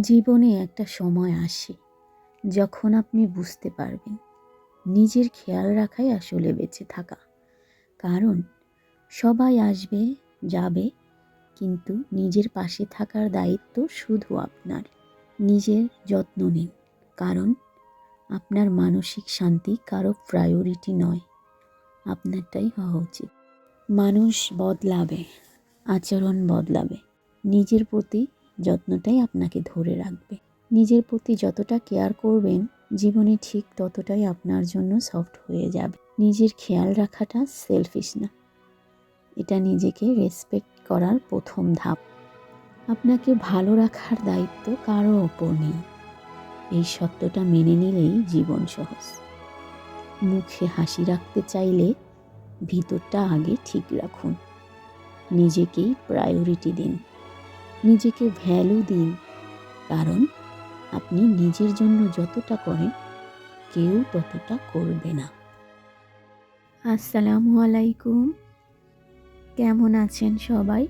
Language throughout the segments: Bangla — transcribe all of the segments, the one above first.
জীবনে একটা সময় আসে যখন আপনি বুঝতে পারবেন নিজের খেয়াল রাখাই আসলে বেঁচে থাকা। কারণ সবাই আসবে, যাবে, কিন্তু নিজের পাশে থাকার দায়িত্ব শুধু আপনার। নিজের যত্ন নিন, কারণ আপনার মানসিক শান্তি কারও প্রায়োরিটি নয়। আপনারটাই হওয়া উচিত। মানুষ বদলাবে, আচরণ বদলাবে। নিজের প্রতি যত্নটাই আপনাকে ধরে রাখবে। নিজের প্রতি যতটা কেয়ার করবেন, জীবনে ঠিক ততটাই আপনার জন্য সফট হয়ে যাবে। নিজের খেয়াল রাখাটা সেলফিশ না। এটা নিজেকে রেসপেক্ট করার প্রথম ধাপ। আপনাকে ভালো রাখার দায়িত্ব কারও ওপর নেই। এই সত্যটা মেনে নিলেই জীবন সহজ। মুখে হাসি রাখতে চাইলে ভিতরটা আগে ঠিক রাখুন। নিজেকেই প্রায়োরিটি দিন। নিজেকে ভ্যালু দিন। কারণ আপনি নিজের জন্য যতটা করেন, কেউ ততটা করবে না। আসসালামু আলাইকুম। কেমন আছেন সবাই?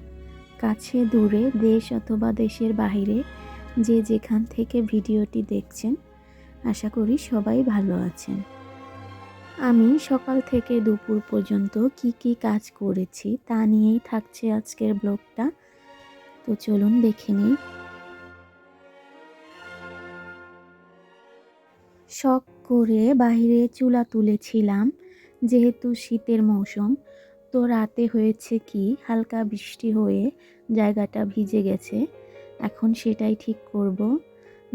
কাছে, দূরে, দেশ অথবা দেশের বাইরে যে যেখান থেকে ভিডিওটি দেখছেন, আশা করি সবাই ভালো আছেন। আমি সকাল থেকে দুপুর পর্যন্ত কি কি কাজ করেছি তা নিয়েই থাকছে আজকের ব্লগটা। তো চলুন দেখে নিই। শখ করে বাইরে চুলা তুলেছিলাম, যেহেতু শীতের মৌসুম। তো রাতে হয়েছে কি, হালকা বৃষ্টি হয়ে জায়গাটা ভিজে গেছে। এখন সেটাই ঠিক করব।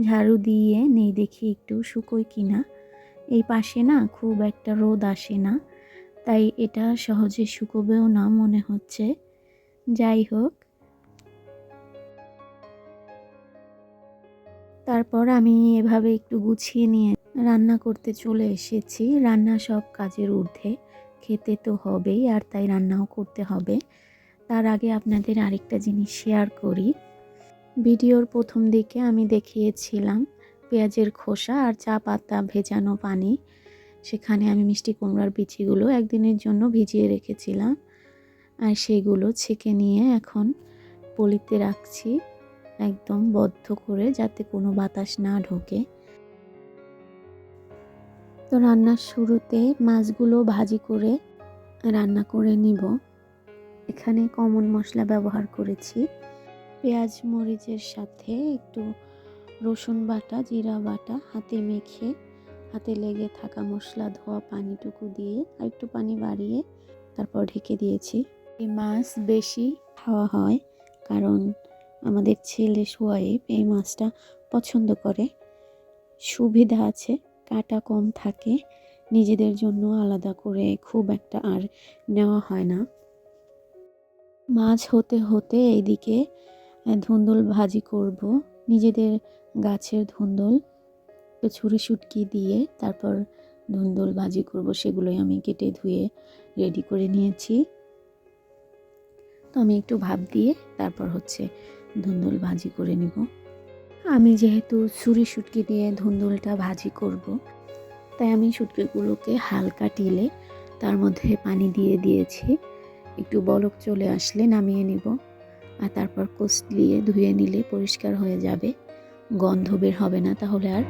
ঝাড়ু দিয়ে নেই দেখি একটু শুকোয় কিনা। এই পাশে না খুব একটা রোদ আসে না, তাই এটা সহজে শুকোবেও না মনে হচ্ছে। যাই হোক তারপর আমি এভাবে একটু গুছিয়ে নিয়ে রান্না করতে চলে এসেছি। রান্না সব কাজের ঊর্ধ্বে। খেতে তো হবেই, আর তাই রান্নাও করতে হবে। তার আগে আপনাদের আরেকটা জিনিস শেয়ার করি। ভিডিওর প্রথম দিকে আমি দেখিয়েছিলাম পেঁয়াজের খোসা আর চা পাতা ভেজানো পানি। সেখানে আমি মিষ্টি কুমড়ার বিচিগুলো একদিনের জন্য ভিজিয়ে রেখেছিলাম। আর সেগুলো ছেঁকে নিয়ে এখন পলিতে রাখছি। একদম বদ্ধ করে যাতে কোনো বাতাস না ঢোকে। তো রান্নার শুরুতে মাছগুলো ভাজি করে রান্না করে নিব। এখানে কমন মশলা ব্যবহার করেছি। পেঁয়াজ, মরিচের সাথে একটু রসুন বাটা, জিরা বাটা হাতে মেখে, হাতে লেগে থাকা মশলা, ধোয়া পানিটুকু দিয়ে আর একটু পানি বাড়িয়ে তারপর ঢেকে দিয়েছি। এই মাছ বেশি খাওয়া হয় কারণ আমাদের ছেলে সোয়াইব এই মাছটা পছন্দ করে। সুবিধা আছে, কাটা কম থাকে, নিজেদের জন্য আলাদা করে খুব একটা আর নেওয়া হয় না। মাছ হতে হতে এইদিকে ধুন্দুল ভাজি করব, নিজেদের গাছের ধুন্দুল ছুরি শুটকি দিয়ে তারপর ধুন্দুল ভাজি করব, সেগুলোই আমি কেটে ধুয়ে রেডি করে নিয়েছি। তো আমি একটু ভাব দিয়ে তারপর হচ্ছে ধুন্দুল ভাজি করে নিব। আমি যেহেতু ছুরি শুটকি দিয়ে ধুন্দুলটা ভাজি করব, তাই আমি শুটকিগুলোকে হালকা টিলে তার মধ্যে পানি দিয়ে দিয়েছি। একটু বলক চলে আসলে নামিয়ে নিব আর তারপর কষলিয়ে ধুয়ে নিলে পরিষ্কার হয়ে যাবে, গন্ধ বের হবে না তাহলে আর।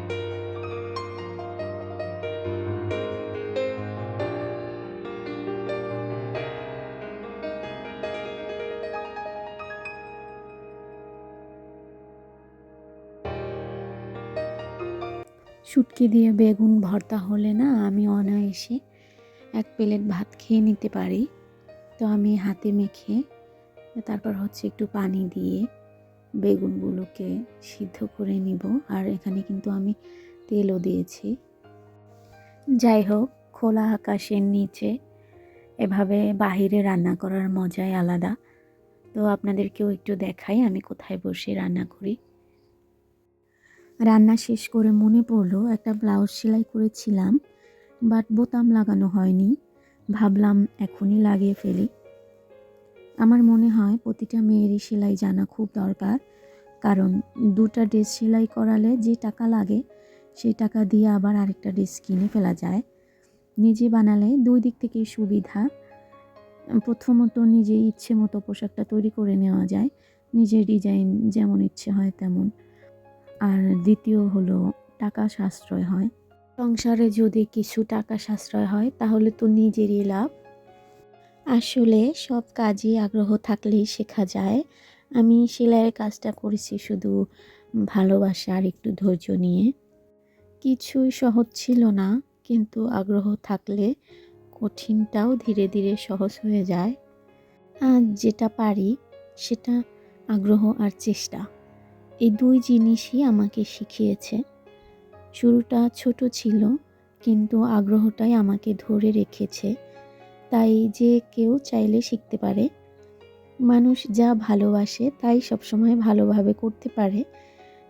শুটকি দিয়ে বেগুন ভর্তা হলে না আমি অনায়াসে এক প্লেট ভাত খেয়ে নিতে পারি। তো আমি হাতে মেখে, তারপর হচ্ছে একটু পানি দিয়ে বেগুনগুলোকে সিদ্ধ করে নিব। আর এখানে কিন্তু আমি তেলও দিয়েছি। যাই হোক, খোলা আকাশের নিচে এভাবে বাহিরে রান্না করার মজাই আলাদা। তো আপনাদেরকেও একটু দেখাই আমি কোথায় বসে রান্না করি। রান্না শেষ করে মনে পড়ল, একটা ব্লাউজ সেলাই করেছিলাম বাট বোতাম লাগানো হয়নি। ভাবলাম, এখনই লাগিয়ে ফেলি। আমার মনে হয়, প্রতিটা মেয়েরই সেলাই জানা খুব দরকার। কারণ, দুটা ড্রেস সেলাই করালে যে টাকা লাগে, সেই টাকা দিয়ে আবার আরেকটা ড্রেস কিনে ফেলা যায়। নিজে বানালে দুই দিক থেকেই সুবিধা। প্রথমত নিজে ইচ্ছে মতো পোশাকটা তৈরি করে নেওয়া যায়। নিজের ডিজাইন যেমন ইচ্ছে হয় তেমন। আর দ্বিতীয় হলো টাকা সাশ্রয় হয়। সংসারে যদি কিছু টাকা সাশ্রয় হয়, তাহলে তো নিজেরই লাভ। আসলে সব কাজই আগ্রহ থাকলেই শেখা যায়। আমি সেলাইয়ের কাজটা করেছি শুধু ভালোবাসা আর একটু ধৈর্য নিয়ে। কিছুই সহজ ছিল না, কিন্তু আগ্রহ থাকলে কঠিনটাও ধীরে ধীরে সহজ হয়ে যায়। আর যেটা পারি, সেটা আগ্রহ আর চেষ্টা। এই দুই জিনিসই আমাকে শিখিয়েছে। শুরুটা ছোট ছিল, কিন্তু আগ্রহটাই আমাকে ধরে রেখেছে। তাই যে কেউ চাইলে শিখতে পারে। মানুষ যা ভালোবাসে, তাই সবসময় ভালোভাবে করতে পারে।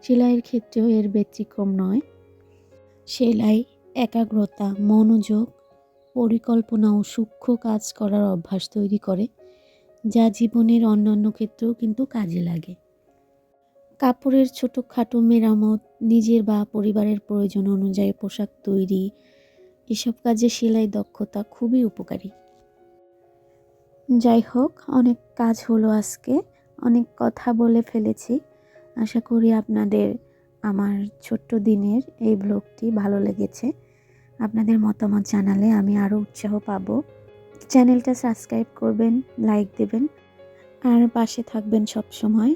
সেলাইয়ের ক্ষেত্রেও এর ব্যতিক্রম নয়। সেলাই, একাগ্রতা, মনোযোগ পরিকল্পনা ও সূক্ষ্ম কাজ করার অভ্যাস তৈরি করে, যা জীবনের অন্যান্য ক্ষেত্রেও কিন্তু কাজে লাগে। কাপড়ের ছোটোখাটো মেরামত, নিজের বা পরিবারের প্রয়োজন অনুযায়ী পোশাক তৈরি, এসব কাজে সেলাই দক্ষতা খুবই উপকারী। যাই হোক, অনেক কাজ হলো আজকে, অনেক কথা বলে ফেলেছি। আশা করি আপনাদের আমার ছোট্ট দিনের এই ব্লগটি ভালো লেগেছে। আপনাদের মতামত জানালে আমি আরও উৎসাহ পাবো। চ্যানেলটা সাবস্ক্রাইব করবেন, লাইক দেবেন। আর পাশে থাকবেন সব সময়